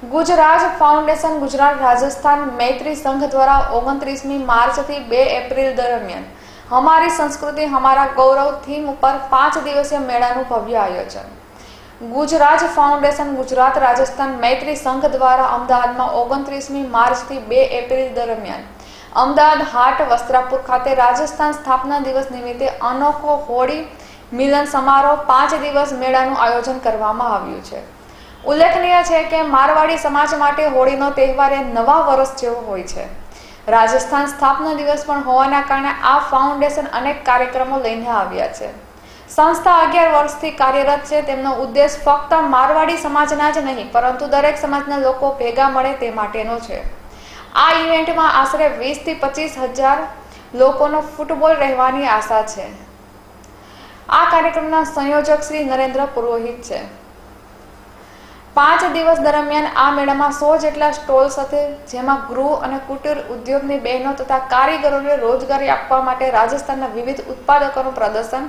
Gujarat foundation Gujarat Rajasthan Maitri Sangh દ્વારા ઓગણત્રીસમી માર્ચથી બે એપ્રિલ દરમિયાન હમારી સંસ્કૃતિ, હમારા ગૌરવ થીમ ઉપર પાંચ દિવસીય મેળાનું ભવ્ય આયોજન. ગુજરાત ફાઉન્ડેશન, ગુજરાત રાજસ્થાન મૈત્રી સંઘ દ્વારા અમદાવાદમાં ઓગણત્રીસમી માર્ચથી બે એપ્રિલ દરમિયાન અમદાવાદ હાટ વસ્ત્રાપુર ખાતે રાજસ્થાન સ્થાપના દિવસ નિમિત્તે અનોખો હોળી મિલન સમારોહ પાંચ દિવસ મેળાનું આયોજન કરવામાં આવ્યું છે. ઉલ્લેખનીય છે કે મારવાડી સમાજ માટે હોળીનો તહેવાર એ નવા વર્ષ જેવો હોય છે. રાજસ્થાન સ્થાપના દિવસ પણ હોવાના કારણે આ ફાઉન્ડેશન અનેક કાર્યક્રમો લઈને આવ્યા છે. સંસ્થા અગિયાર વર્ષથી કાર્યરત છે, તેમનો ઉદ્દેશ ફક્ત મારવાડી સમાજના જ નહીં, પરંતુ દરેક સમાજના લોકો ભેગા મળે તે માટેનો છે. આ ઇવેન્ટમાં આશરે વીસથી પચીસ હજાર લોકોનો ફૂટબોલ રહેવાની આશા છે. આ કાર્યક્રમના સંયોજક શ્રી નરેન્દ્ર પુરોહિત છે. પાંચ દિવસ દરમિયાન આ મેળામાં સો જેટલા સ્ટોલ સાથે જેમાં ગૃહ અને કુટીર ઉદ્યોગની બહેનો તથા કારીગરોને રોજગારી આપવા માટે રાજસ્થાનના વિવિધ ઉત્પાદકોનું પ્રદર્શન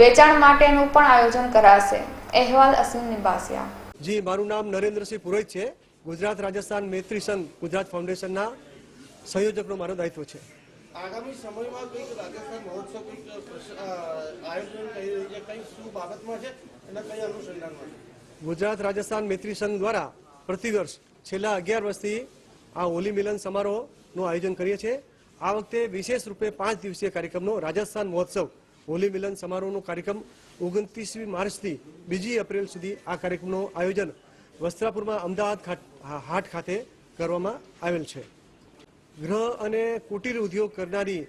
વેચાણ માટેનું પણ આયોજન કરાશે. અહેવાલ અસીમ નિબાસિયા. જી મારું નામ નરેન્દ્રસિંહ પુરોહિત છે. ગુજરાત રાજસ્થાન મૈત્રી સંઘ ગુજરાત ફાઉન્ડેશનના સંયોજકનો મારો દાયિત્વ છે. આગામી સમયમાં કંઈક રાજસ્થાન મહોત્સવ કંઈક આયોજન કરી રહી છે કંઈક શું બાબતમાં છે અને કઈ અનુસંધાનમાં છે? ગુજરાત, રાજસ્થાન મૈત્રી સંઘ દ્વારા પ્રતિવર્ષ છેલ્લા અગિયાર વર્ષથી આ હોલી મિલન સમારોહનું આયોજન કરીએ છીએ. આ વખતે વિશેષ રૂપે પાંચ દિવસીય કાર્યક્રમનો રાજસ્થાન મહોત્સવ હોલી મિલન સમારોહનો કાર્યક્રમ ઓગણત્રીસમી માર્ચથી બીજી એપ્રિલ સુધી આ કાર્યક્રમનું આયોજન વસ્ત્રાપુરમાં અમદાવાદ હાટ ખાતે કરવામાં આવેલ છે. ગૃહ અને કુટીર ઉદ્યોગ કરનારી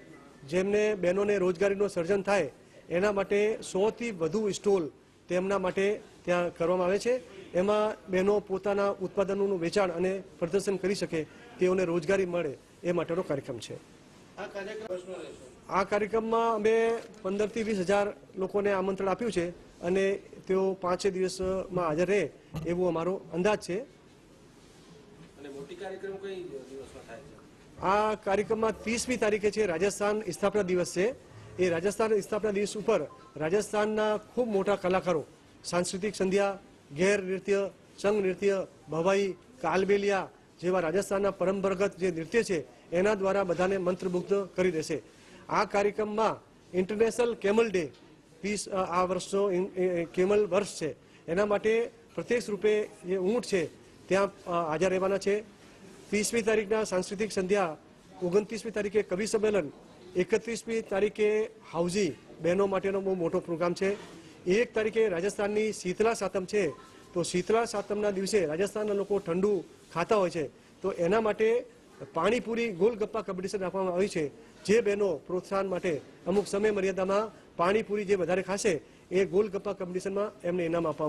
જેમને બહેનોને રોજગારીનું સર્જન થાય એના માટે સોથી વધુ સ્ટોલ તેમના માટે ત્યાં કરવામાં આવે છે. એમાં બહેનો પોતાના ઉત્પાદનોનું વેચાણ અને પ્રદર્શન કરી શકે તેઓને રોજગારી મળે એ માટેનો કાર્યક્રમ છે. આ કાર્યક્રમમાં અમે પંદરથી વીસ હજાર લોકોને આમંત્રણ આપ્યું છે અને તેઓ પાંચે દિવસમાં હાજર રહે એવો અમારો અંદાજ છે? આ કાર્યક્રમમાં ત્રીસમી તારીખે છે રાજસ્થાન સ્થાપના દિવસ છે. એ રાજસ્થાન સ્થાપના દિવસ ઉપર રાજસ્થાનના ખૂબ મોટા કલાકારો, સાંસ્કૃતિક સંધ્યા, ઘેર નૃત્ય, સંઘ નૃત્ય, ભવાઈ, કાલબેલિયા જેવા રાજસ્થાનના પરંપરાગત જે નૃત્ય છે, એના દ્વારા બધાને મંત્રમુગ્ધ કરી દેશે. આ કાર્યક્રમમાં ઇન્ટરનેશનલ કેમલ ડે પીસ આ વર્ષનો કેમલ વર્ષ છે. એના માટે પ્રત્યક્ષ રૂપે જે ઊંટ છે, ત્યાં હાજર રહેવાના છે. ત્રીસમી તારીખના સાંસ્કૃતિક સંધ્યા, ઓગણત્રીસમી તારીખે કવિ સંમેલન એકત્રીસમી તારીખે હાઉઝી, બહેનો માટેનો બહુ મોટો પ્રોગ્રામ છે. એક તારીખે રાજસ્થાનની શીતલા સાતમ છે. તો શીતલા સાતમના દિવસે રાજસ્થાનના લોકો ઠંડુ ખાતા હોય છે. તો એના માટે પાણીપુરી ગોલગપ્પા કોમ્પિટિશન રાખવામાં આવી છે. જે બહેનો પ્રોત્સાહન માટે અમુક સમય મર્યાદામાં પાણીપુરી જે વધારે ખાશે, એ ગોલગપ્પા કોમ્પિટિશનમાં એમને ઇનામ આપવામાં